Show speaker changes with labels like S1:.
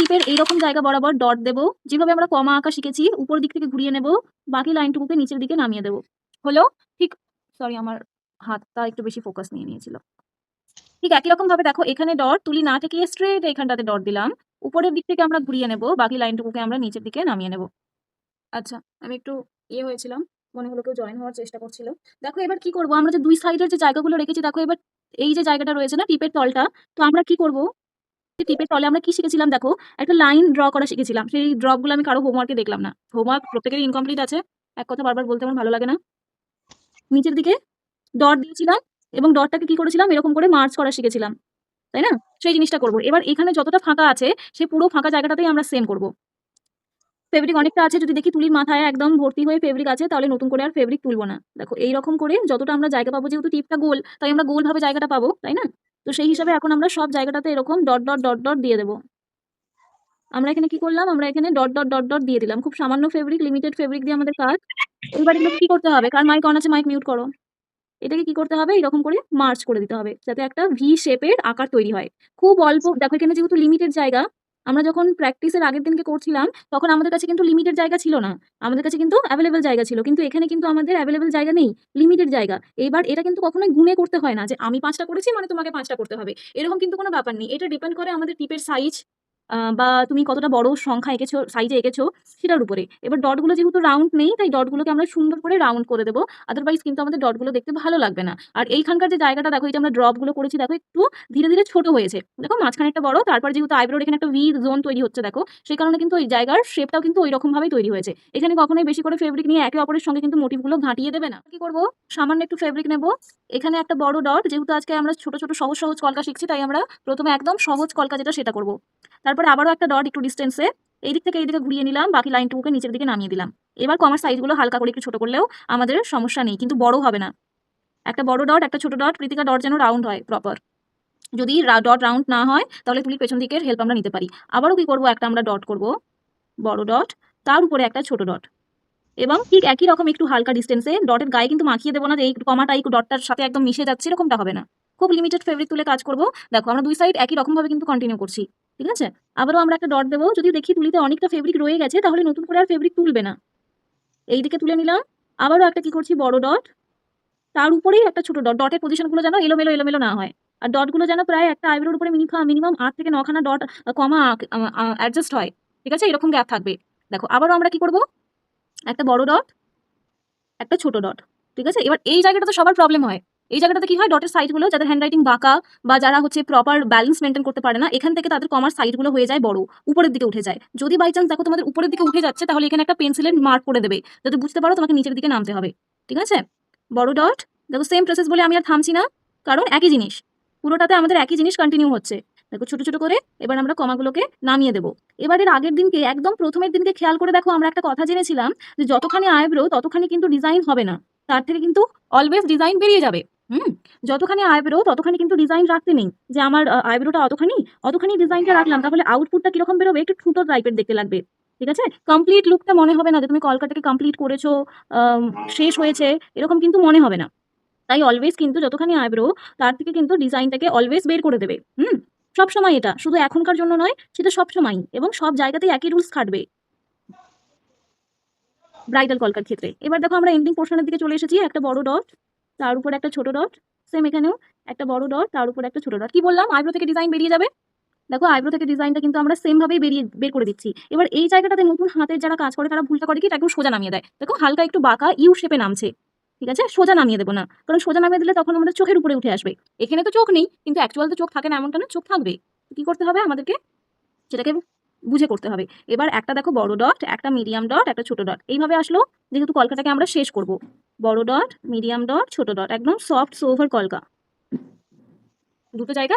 S1: টিপের এইরকম জায়গা বরাবর ডট দেবো। যেভাবে আমরা কমা আঁকা শিখেছি, উপর দিক থেকে ঘুরিয়ে নেব, বাকি লাইনটুকুকে নিচের দিকে নামিয়ে দেবো। হলো ঠিক সরি আমার হাতটা একটু বেশি ফোকাস নিয়ে নিয়েছিল। ঠিক একই রকম ভাবে দেখো, এখানে ডট তুলি না থেকে স্ট্রেট এখানটাতে ডট দিলাম। উপরের দিক থেকে আমরা ঘুরিয়ে নেব, বাকি লাইনটুকুকে আমরা নিচের দিকে নামিয়ে নেব। আচ্ছা আমি একটু ইয়ে হয়েছিলাম, মনে হলো কেউ জয়েন হওয়ার চেষ্টা করছিল। দেখো এবার কি করব, আমরা যে দুই সাইডের যে জায়গাগুলো রেখেছি, দেখো এবার এই যে জায়গাটা রয়েছে না টিপের তলটা, তো আমরা কি করব? টিপের তলে আমরা কি শিখেছিলাম দেখো? একটা লাইন ড্র করা শিখেছিলাম। সেই ড্রপগুলো আমি কারও হোমওয়ার্কে দেখলাম না। হোমওয়ার্ক প্রত্যেকেরই ইনকমপ্লিট আছে। এক কথা বারবার বলতে আমার ভালো লাগে না। নিচের দিকে ডট দিয়েছিলাম এবং ডটটাকে কি করেছিলাম? এরকম করে মার্চ করা শিখেছিলাম। তাই না? সেই জিনিসটা করব। এবার এখানে যতটা ফাঁকা আছে সেই পুরো ফাঁকা জায়গাটাতেই আমরা সেম করব। ফেব্রিক অনেকটা আছে, যদি দেখি তুলির মাথায় একদম ভর্তি হয়ে ফেব্রিক আছে, তাহলে নতুন করে আর ফেব্রিক তুলবো না। দেখো, এইরকম করে যতটা আমরা জায়গা পাবো, যেহেতু টিপটা গোল, তাই আমরা গোলভাবে জায়গাটা পাবো, তাই না? তো সেই হিসাবে এখন আমরা সব জায়গাটাতে এরকম ডট ডট ডট ডট দিয়ে দেবো। আমরা এখানে কি করলাম? আমরা এখানে ডট ডট ডট ডট দিয়ে দিলাম। খুব সামান্য ফেব্রিক লিমিটেড ফেব্রিক দিয়ে আমাদের কাজ। এবার এগুলো কি করতে হবে? কারণ মাইক অন আছে মাইক মিউট করো। এটাকে কি করতে হবে? এরকম করে মার্চ করে দিতে হবে, যাতে একটা ভি শেপের আকার তৈরি হয়। খুব অল্প, দেখো এখানে যেহেতু লিমিটেড জায়গা আমরা যখন প্র্যাকটিসের আগের দিনকে করছিলাম, তখন আমাদের কাছে কিন্তু লিমিটেড জায়গা ছিল না। আমাদের কাছে কিন্তু অ্যাভেলেবেল জায়গা ছিল। কিন্তু এখানে কিন্তু আমাদের অ্যাভেলেবেল জায়গা নেই লিমিটেড জায়গা। এবার এটা কিন্তু কখনোই গুনে করতে হয় না যে, আমি পাঁচটা করেছি মানে তোমাকে পাঁচটা করতে হবে। এরকম কিন্তু কোনো ব্যাপার নেই। এটা ডিপেন্ড করে আমাদের টিপের সাইজ বা তুমি কতটা বড় সংখ্যা এঁকেছো সাইজে এঁকেছো সেটার উপরে। এবার ডটগুলো যেহেতু রাউন্ড নেই, তাই ডটগুলোকে আমরা সুন্দর করে রাউন্ড করে দেবো। আদারওয়াইজ কিন্তু আমাদের ডটগুলো দেখতে ভালো লাগবে না। আর এইখানকার যে জায়গাটা, দেখো এই যে আমরা ড্রপগুলো করেছি, দেখো একটু ধীরে ধীরে ছোট হয়েছে। দেখো মাঝখানে একটা বড়, তারপর যেহেতু আইব্রোর এখানে একটা ভি জোন তৈরি হচ্ছে, দেখো, সেই কারণে কিন্তু ওই জায়গার শেপটাও কিন্তু ওই রকমভাবেই তৈরি হয়েছে। এখানে কখনোই বেশি করে ফেব্রিক নিয়ে একে অপরের সঙ্গে কিন্তু মোটিভগুলো ঘাঁটিয়ে দেবে না। কি করব? সামান্য একটু ফেব্রিক নেব। এখানে একটা বড় ডট যেহেতু আজকে আমরা ছোট ছোট সহজ সহজ কলকা শিখছি, তাই আমরা প্রথমে একদম সহজ কলকা যেটা সেটা করব। তারপরে আবারও একটা ডট একটু ডিস্টেন্সে এই দিক থেকে এই দিকে ঘুরিয়ে নিলাম, বাকি লাইনটুকুকে নিচের দিকে নামিয়ে দিলাম। এবার কমার সাইজগুলো হালকা করে একটু ছোট করলেও আমাদের সমস্যা নেই, কিন্তু বড় হবে না। একটা বড় ডট একটা ছোট ডট কৃতিকা ডট যেন রাউন্ড হয় প্রপার যদি ডট রাউন্ড না হয়, তাহলে তুলির পেছন দিকের হেল্প আমরা নিতে পারি। আবারও কি করব, একটা আমরা ডট করব, বড় ডট তার উপরে একটা ছোট ডট এবং ঠিক একই রকম একটু হালকা ডিস্টেন্সে ডটের গায়ে কিন্তু মাখিয়ে দেবো না যে এই কমাটা এই ডটটার সাথে একদম মিশে যাচ্ছে, এরকমটা হবে না। খুব লিমিটেড ফেব্রিক তুলে কাজ করব। দেখো, আমরা দুই সাইড একই রকমভাবে কিন্তু কন্টিনিউ করছি। ঠিক আছে? আবারও আমরা একটা ডট দেবো। যদি দেখি তুলিতে অনেকটা ফেব্রিক রয়ে গেছে, তাহলে নতুন করে আর ফেব্রিক তুলবে না। এই দিকে তুলে নিলাম। আবারও একটা কি করছি? বড় ডট তার উপরেই একটা ছোট ডট ডটের পজিশনগুলো যেন এলোমেলো এলোমেলো না হয়। আর ডটগুলো যেন প্রায় একটা আইব্রোর উপরে মিনিমাম মিনিমাম আট থেকে নখানা ডট কমা অ্যাডজাস্ট হয়। ঠিক আছে? এরকম গ্যাপ থাকবে। দেখো, আবারও আমরা কি করব? একটা বড় ডট একটা ছোট ডট ঠিক আছে? এবার এই জায়গাটাতে সবার প্রবলেম হয়। এই জায়গাটাতে কি হয়? ডটের সাইডগুলো যাদের হ্যান্ডরাইটিং বাঁকা বা যারা হচ্ছে প্রপার ব্যালেন্স মেনটেন করতে পারে না, এখান থেকে তাদের কমার সাইডগুলো হয়ে যায় বড়, উপরের দিকে উঠে যায়। যদি বাই চান্স দেখো তোমাদের উপরের দিকে উঠে যাচ্ছে, তাহলে এখানে একটা পেন্সিলের মার্ক করে দেবে। যাতে বুঝতে পারো তোমাকে নিচের দিকে নামতে হবে। ঠিক আছে? বড় ডট দেখো সেম প্রসেস বলে আমি আর থামছি না, কারণ একই জিনিস। পুরোটাতে আমাদের একই জিনিস কন্টিনিউ হচ্ছে। দেখো ছোট ছোট করে এবার আমরা কমাগুলোকে নামিয়ে দেবো। এবারের আগের দিনকে, একদম প্রথমের দিনকে খেয়াল করে দেখো, আমরা একটা কথা জেনেছিলাম যে যতখানি আইব্রো, ততখানি কিন্তু ডিজাইন হবে না। তার থেকে কিন্তু অলওয়েজ ডিজাইন বেরিয়ে যাবে। হুম, যতখানি আইব্রো ততখানি কিন্তু ডিজাইন রাখতে নেই। যে আমার আইব্রোটা অতখানি অতখানি ডিজাইনটা রাখলাম, তাহলে আউটপুটটা কীরকম বেরোবে? একটু ঠুটো টাইপের দেখতে লাগবে, ঠিক আছে? কমপ্লিট লুকটা মনে হবে না যে তুমি কলকাতাকে কমপ্লিট করেছ শেষ হয়েছে, এরকম কিন্তু মনে হবে না। তাই অলওয়েজ কিন্তু যতখানি আইব্রো তার থেকে কিন্তু ডিজাইনটাকে অলওয়েজ বের করে দেবে, হুম? সবসময় এটা, শুধু এখনকার জন্য নয়, সেটা সবসময়ই এবং সব জায়গাতেই একই রুলস খাটবে। ব্রাইডাল কলকার ক্ষেত্রে। এবার দেখো আমরা এন্ডিং পোর্শনের দিকে চলে এসেছি, একটা বড় ডট তার উপর একটা ছোট ডট সেম এখানেও একটা বড় ডট তার উপর একটা ছোট ডট কি বললাম? আইব্রো থেকে ডিজাইন বেরিয়ে যাবে? দেখো, আইব্রো থেকে ডিজাইনটা কিন্তু আমরা সেম ভাবেই বেরিয়ে, বের করে দিচ্ছি। এবার এই জায়গাটাতে নতুন হাতের যারা কাজ করে, তারা ভুলটা করে কি? একদম সোজা নামিয়ে দেয়। দেখো, হালকা একটু বাঁকা ইউ শেপে নামছে। ঠিক আছে? সোজা নামিয়ে দেবো না। কারণ সোজা নামিয়ে দিলে তখন আমাদের চোখের উপরে উঠে আসবে। এখানে তো চোখ নেই, কিন্তু অ্যাকচুয়াল তো চোখ থাকে না, এমনটা না, চোখ থাকবে। কি করতে হবে আমাদেরকে? সেটাকে বুঝে করতে হবে। এবার একটা দেখো বড় ডট একটা মিডিয়াম ডট একটা ছোট ডট এইভাবে আসলো, যেহেতু কলকাতাকে আমরা শেষ করব। বড় ডট মিডিয়াম ডট ছোট ডট একদম সফট সোভার কলকা। দুটো জায়গা